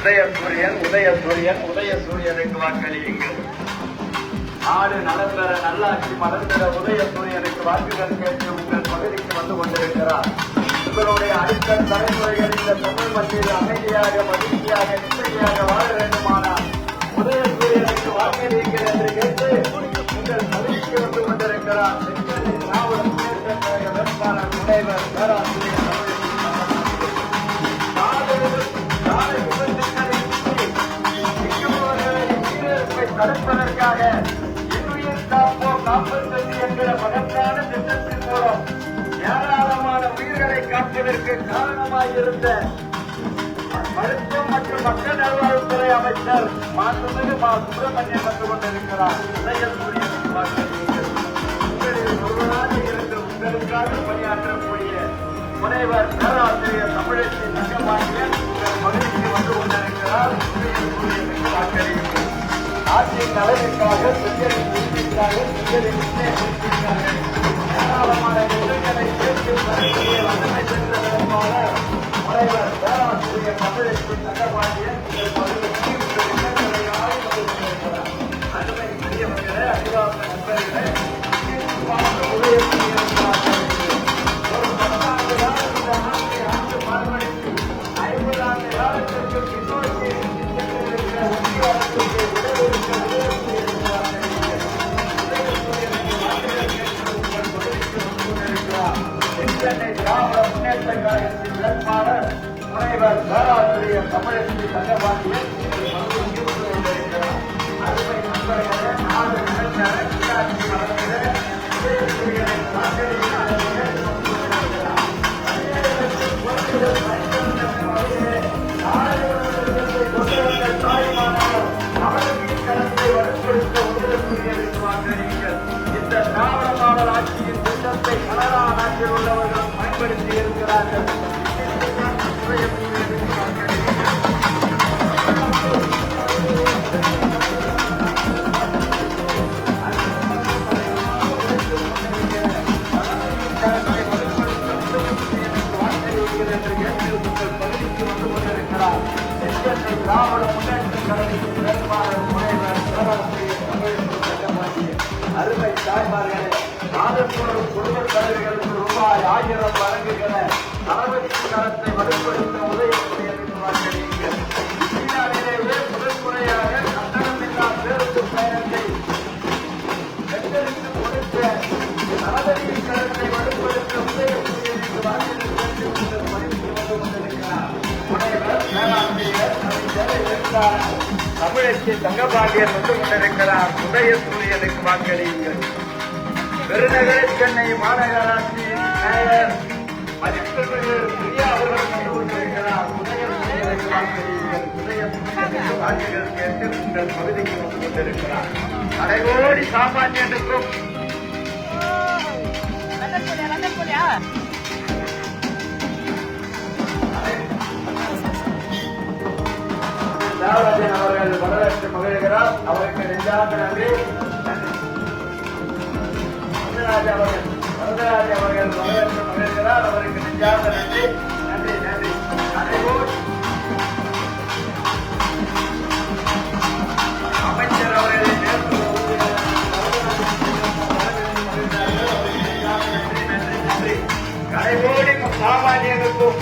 உதயசூரியன் உதய சூரியனுக்கு வாக்களியுங்கள். நாடு நலம் பெற நல்லாட்சி உதய சூரியனுக்கு வாக்குகள் கேட்டு உங்கள் பகுதிக்கு வந்து கொண்டிருக்கிறார். உங்களுடைய அடுத்த தலைமுறைகள் இந்த தமிழ் மத்தியில் அமைதியாக மகிழ்ச்சியாக நிம்மதியாக வாழ வேண்டுமானால் உதயசூரியனுக்கு வாக்களியுங்கள் என்று கேட்டு உங்கள் பகுதிக்கு வந்து கொண்டிருக்கிறார். திராவிட முன்னேற்ற கழக வேட்பாளர் முனைவர் தடுப்பதற்காக இன்னுயிர் காப்போம் நாற்பத்தஞ்சு என்கிற மகத்தான திட்டத்தின் மூலம் ஏராளமான உயிர்களை காப்பதற்கு காரணமாயிருந்த மருத்துவம் மற்றும் மக்கள் நல்வாழ்வுத்துறை அமைச்சர் மாண்புமிகு மா சுப்பிரமணியம் வந்து கொண்டிருக்கிறார் உதயசூரியன் வாக்களியுங்கள். உங்களில் ஒருவராக இருந்து உங்களுக்காக பணியாற்றக்கூடிய முனைவர் பேராசிரியர் தமிழத்தின் தங்கபாண்டியன் உங்கள் பகுதிக்கு வந்து கொண்டிருக்கிறார் உதயசூரியனுக்கு வாக்களியுங்கள். நாட்டின் நலனுக்காக பெண்களின் உரிமைக்காக பெண்களின் முன்னேற்றத்திற்காக ஏராளமான இளைஞரை சேர்த்து வரக்கூடிய வல்லமை பெற்ற வேட்பாளர் முனைவர் பேராசிரியர் தமிழச்சி தங்கபாண்டியன் உங்கள் பகுதிக்கு உங்கள் இல்லங்களை ஆய்வு கொண்டிருக்கிறார். அருமை பெரியவர்களே, அறிவார்ந்த நண்பர்களே, உள்ளவர்கள் பயன்படுத்தி இருக்கிறார்கள். திராவிட முன்னேற்ற கழகத்தின் வேட்பாளர் முனைவர் அருமை தாய்மார்களே குடும்ப தலைவர்களுக்கு ரூபாய் ஆயிரம் வழங்குகிற தளபதி காலத்தை வலுப்படுத்த உதயசூரியனுக்கு முதல் முறையாக கட்டணமில்லா பேருந்து பயணத்தை பெண்களுக்கு கொடுத்த தளபதி கருத்தை வலுப்படுத்த உதயசூரியனுக்கு வாக்களிக்க வேண்டும் வந்து கொண்டிருக்கிறார். முனைவர் பேராசிரியர் உதயசூரியனுக்கு வாக்களியுங்கள். பெருநகர சென்னை மாநகராட்சி கடைகோடி மதிப்புமிகு சாமானியனுக்கும் தேவராஜன் அவர்கள் வரவேற்று மகிழ்கிறார் அவருக்கு நெஞ்சாக நன்றி நன்றி. வரதராஜ அவர்கள் வரதராஜ அவர்கள் இருக்கிறார் அவருக்கு நெஞ்சார்ந்த நன்றி. நன்றி நன்றி. அதேபோல் அமைச்சர் அவர்களை சாமானியனுக்கும்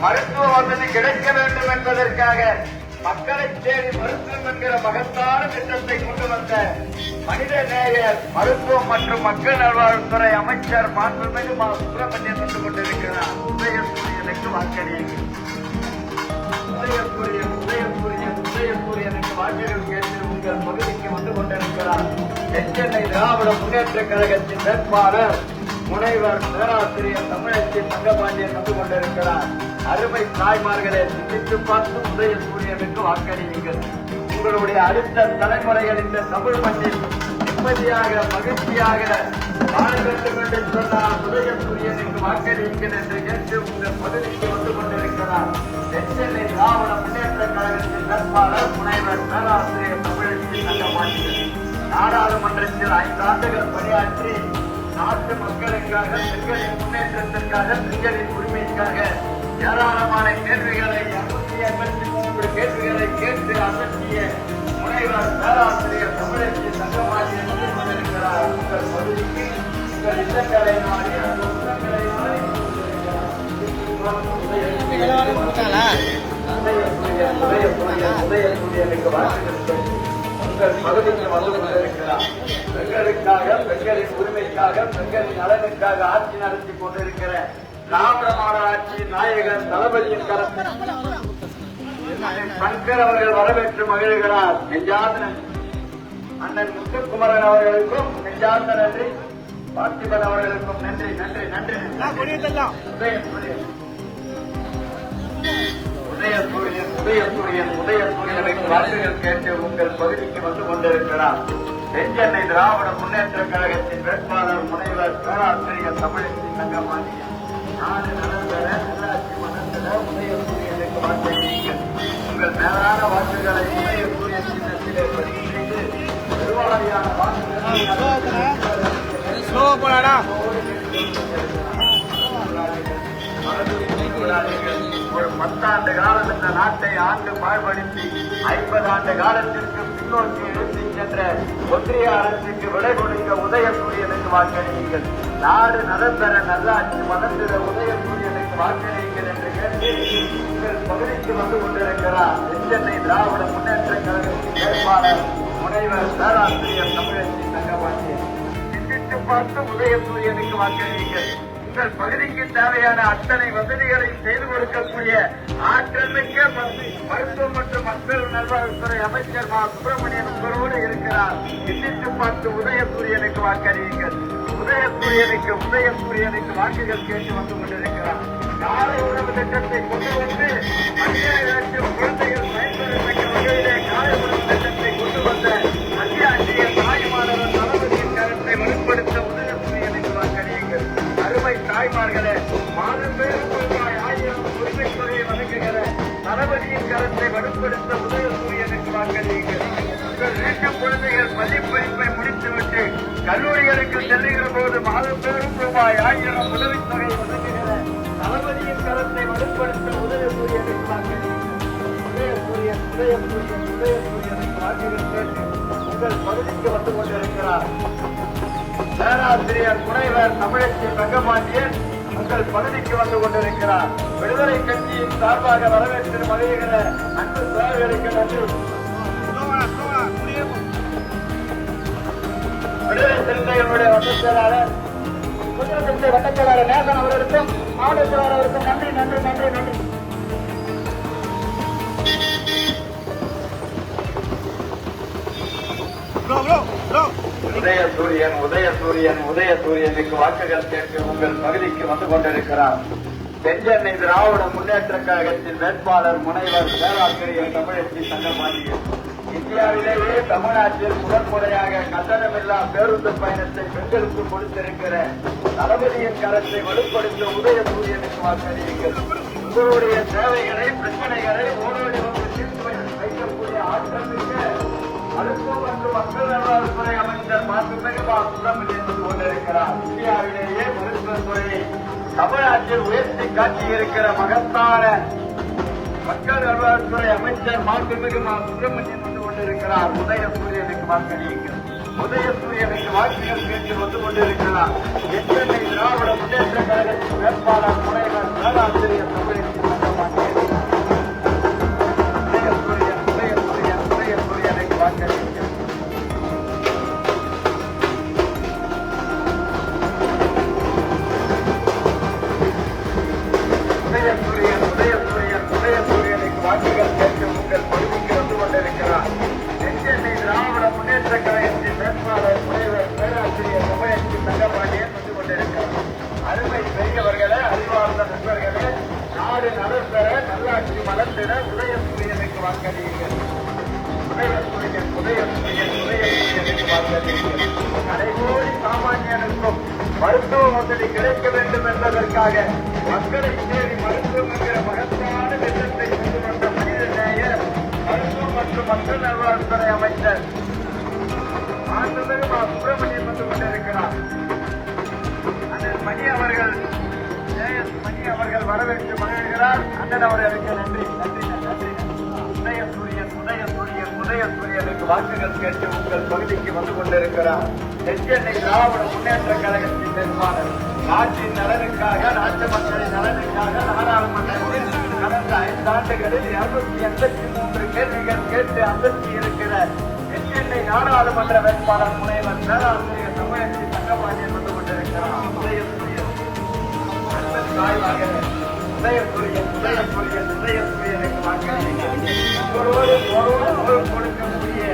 மருத்துவ வசதி கிடைக்க வேண்டும் என்பதற்காக மக்களை தேடி மருத்துவம் என்கிற மகத்தான திட்டத்தை கொண்டு வந்த மனித நேயர் மருத்துவம் மற்றும் மக்கள் நல்வாழ்வுத்துறை அமைச்சர் மாண்புமிகு மா சுப்பிரமணியன் வந்து கொண்டிருக்கிறார். உதயசூரியனுக்கு வாக்களியுங்கள் உதயசூரியன் உதயசூரியன் உதயசூரியனுக்கு வாக்குகள் கேட்டு உங்கள் பகுதிக்கு வந்து கொண்டிருக்கிறார். தென்சென்னை திராவிட முன்னேற்ற கழகத்தின் வேட்பாளர் முனைவர் பேராசிரியர் தமிழச்சி தங்கபாண்டியன் வந்து கொண்டிருக்கிறார். அருமை தாய்மார்களே சிந்தித்து பார்த்து உதய சூரியனுக்கு வாக்களியுங்கள். உங்களுடைய அடுத்த தலைமுறைகள் இந்த தமிழ் மண்ணில் நிம்மதியாக மகிழ்ச்சியாக வாழ வேண்டும் என்று சொன்னால் உதயசூரியனுக்கு வாக்களியுங்கள் என்று கேட்டு உங்கள் பகுதிக்கு வந்து கொண்டிருக்கிறார். தென்சென்னை திராவிட முன்னேற்ற கழகத்தின் வேட்பாளர் முனைவர் பேராசிரியர் தமிழச்சி தங்கபாண்டியன் நாடாளுமன்றத்தில் ஐந்து ஆண்டுகள் பணியாற்றி நாட்டு மக்களுக்காக பெண்களின் முன்னேற்றத்திற்காக பெண்களின் உரிமைக்காக ஏராளமான கேள்விகளை இருநூத்தி எண்பத்தி மூன்று கேள்விகளை அகற்றிய முனைவர் பேராசிரியர் தமிழச்சி தங்கமாஜி என்று கொண்டிருக்கிறார் உங்கள் பகுதிக்கு உங்கள் இல்லங்களை நாடி அந்த உள்ளங்களை நாடி உங்கள் பகுதிக்கு வந்து கொண்டிருக்கிறார் பெண்களுக்காக பெண்களின் உரிமைக்காக பெண்களின் நலனுக்காக ஆட்சி நடத்தி கொண்டிருக்கிற திராவிட மாநகராட்சி நாயகர் தளபதியின் கரத்தில் சங்கர் அவர்கள் வரவேற்று மகிழ்கிறார். நெஞ்சார்ந்த அண்ணன் முத்துக்குமரன் அவர்களுக்கும் நெஞ்சார்ந்த நன்றி. பார்த்திபன் அவர்களுக்கும் நன்றி நன்றி நன்றி உதயசூரியன் உதயசூரியன் உதயசூரியன் உதயசூரியனுக்கு வார்த்தைகள் கேட்டு உங்கள் பகுதிக்கு வந்து கொண்டிருக்கிறார். தென்சென்னை திராவிட முன்னேற்ற கழகத்தின் வேட்பாளர் முனைவர் பேராசிரியர் தமிழிசை தங்கமாணி நாடு நலன்பெற நல்லாட்சி மனத்தில உதயசூரியனுக்கு வாக்களியுங்கள் உங்கள் மேலான வாக்குகளை உதயசூரிய சின்னத்திலே பதிவு பெருவாரியான ஒரு பத்தாண்டு காலம் இந்த நாட்டை ஆண்டு பாழ்படுத்தி ஐம்பது ஆண்டு காலத்திற்கு பின்னோக்கி இழுத்துச் சென்ற ஒன்றிய அரசுக்கு விடை கொடுக்க உதயசூரியனுக்கு வாக்களியுங்கள். நாடு நலம் பெற நல்லாட்சி வளர்ந்திட உதயசூரியனுக்கு வாக்களியுங்கள் என்று கேட்டு உங்கள் பகுதிக்கு வந்து கொண்டிருக்கிறார். சென்னை திராவிட முன்னேற்ற கழகத்தின் வேட்பாளர் முனைவர் பேராசிரியர் தமிழச்சி தங்கபாண்டியன் சிந்தித்து பார்த்து உதயசூரியனுக்கு வாக்களியுங்கள். உங்கள் பகுதிக்கு தேவையான அத்தனை வசதிகளை செய்து கொடுக்கக்கூடிய ஆற்றல் மிக்க மருத்துவம் மற்றும் மக்கள் நல்வாழ்வுத்துறை அமைச்சர் மா. சுப்பிரமணியன் உங்களோடு இருக்கிறார். சிந்தித்து பார்த்து உதயசூரியனுக்கு வாக்களியுங்கள். உதயசூரியனுக்கு உதயசூரியனுக்கு வாக்குகள் கேட்டு வந்து கொண்டிருக்கிறார். காலை உணவு திட்டத்தை கொண்டு வந்து மத்திய குழந்தைகள் பயன்பெறத்தக்க வகையிலே காலை உணவு திட்டத்தை கொண்டு வந்த மத்திய ஆட்சிய தாய்மானவர் தளபதியின் கருத்தை வலுப்படுத்த உதயசூரியனுக்கு வாக்களியுங்கள் அருமை தாய்மார்களே மாதம் பேரும் ரூபாய் ஆயிரம் உரிமை தொகையை வழங்குகிற தளபதியின் கருத்தை வலுப்படுத்த கல்லூரிகளுக்கு செல்லுகிற போது மாதம் ரூபாய் ஆயிரம் உதவித்தொகை வழங்குகிற தளபதியின் கருத்தை வலுப்படுத்த உதயசூரியனுக்கு உதயசூரியன் உதயசூரியன் உதயசூரியனுக்கு வாக்குகள் உங்கள் பகுதிக்கு வந்து கொண்டிருக்கிறார். பேராசிரியர் முனைவர் தமிழச்சி தங்கபாண்டியன் உங்கள் பகுதிக்கு வந்து கொண்டிருக்கிறார். விடுதலை கட்சியின் சார்பாக வரவேற்று மகிழ்கிற அன்பு சோழர்களுக்கு நன்றி. விடுதலை சிறுத்தைகளுடைய வட்டச் செயலாளர் குற்றத்திற்கு வட்டச் செயலாளர் நேசன் அவர்களுக்கும் மாவட்ட செயலாளர் அவருக்கும் நன்றி நன்றி நன்றி நன்றி உதய சூரியன் உதய சூரியன் உதயசூரியன் உதயசூரியனுக்கு வாக்குகள் கேட்டு உங்கள் பகுதிக்கு வந்து கொண்டிருக்கிறார். தென்சென்னை திராவிட முன்னேற்ற கழகத்தின் வேட்பாளர் முனைவர் பேராசிரியர் தமிழச்சி தங்கமாணியன். இந்தியாவிலேயே தமிழ்நாட்டில் முதன்முறையாக கட்டணமில்லா பேருந்து பயணத்தை பெண்களுக்கு கொடுத்திருக்கிற தளபதியின் கரத்தை வலுப்படுத்த உதயசூரியனுக்கு வாக்களியுங்கள். உங்களுடைய தேவைகளை பிரச்சனைகளை ஓடோடி வந்து தீர்த்து வைக்கக்கூடிய ஆற்றல் மிக்க மருத்துவ மற்றும் மக்கள் நல்வாழ்வுத்துறை அமைச்சர் மாண்புமிகு மா சுப்பிரமணியன் கொண்டிருக்கிறார். இந்தியாவிலேயே தமிழ்நாட்டில் உயர்த்தி காட்டியிருக்கிற மகத்தான மக்கள் நல்வாழ்வுத்துறை அமைச்சர் மாண்புமிகு சுப்பிரமணியன் வந்து கொண்டிருக்கிறார். உதயசூரியனுக்கு வாக்களியுங்கள் உதயசூரியனுக்கு வாக்குகள் கேட்டு வந்து கொண்டிருக்கிறார். எத்தனை திராவிட முன்னேற்ற கழகத்தின் வேட்பாளர் முனைவர் பேராசிரியர் மக்கள் அமைச்சர் மாண்புமிகு சுப்பிரமணியம் வந்து கொண்டிருக்கிறார். அண்ணன் மணி அவர்கள் ஜே எஸ் மணி அவர்கள் வரவேற்று மகிழ்கிறார். அண்ணன் அவர்களுக்கு நன்றி. நன்றி. எனக்கு வாக்குகள் கேட்டு உங்கள் பகுதிக்கு வந்து கொண்டிருக்கிறார். தென்சென்னை திராவிட முன்னேற்ற கழகத்தின் நிர்மாணம் நாட்டின் நலனுக்காக நாட்டு மக்களின் நலனுக்காக நாடாளுமன்றத்தில் கடந்த ஐந்தாண்டுகளில் இருநூத்தி எண்பத்தி மூன்று கேள்விகள் கேட்டு அசத்தி இருக்கிற தென்சென்னை நாடாளுமன்ற வேட்பாளர் முனைவர் பேராசிரியர் தமிழகத்தின் தங்கபாண்டியன் வந்து கொண்டிருக்கிறார். உதயசூரியன் அண்ணன் தாய்மாக உதயசூரியன் உதயசூரியன் உதயசூரியனுக்கு வாக்களிக்க ஒருவரு ஒருவர் குரல் கொடுக்கக்கூடிய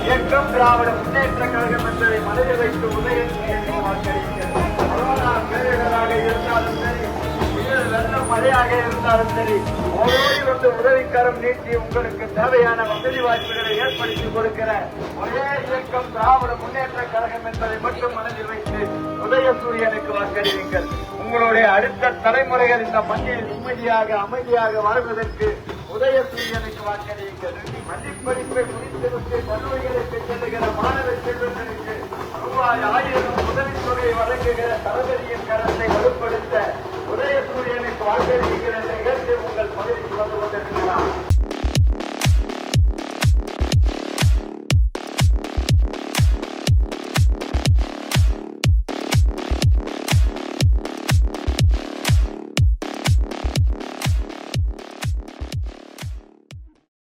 இயக்கம் திராவிட முன்னேற்ற கழகம் என்பதை மனதில் வைத்து உதயசூரியனுக்கு வாக்களிக்க கொரோனா பேரிடராக இருந்தாலும் சரி புயல் வெள்ளம் மழையாக இருந்தாலும் சரி ஓடோடி வந்து உதவிக்கரம் நீட்டி உங்களுக்கு தேவையான வசதி வாய்ப்புகளை ஏற்படுத்தி கொடுக்கிற ஒரே இயக்கம் திராவிட முன்னேற்ற கழகம் என்பதை மட்டும் மனதில் வைத்து உதய சூரியனுக்கு வாக்களியுங்கள் உங்களுடைய அடுத்த தலைமுறைகள் இந்த மண்ணில் நிம்மதியாக அமைதியாக வாழ்வதற்கு உதயசூரியனுக்கு வாக்களியுங்கள். மதிப்பளிப்பை முடித்துவிட்டு கல்லூரிகளை பெற்றெடுக்கிற மாணவ செல்வங்களுக்கு ரூபாய் ஆயிரம் உதவித்தொகை வழங்குகிற தளபதியின் கரத்தை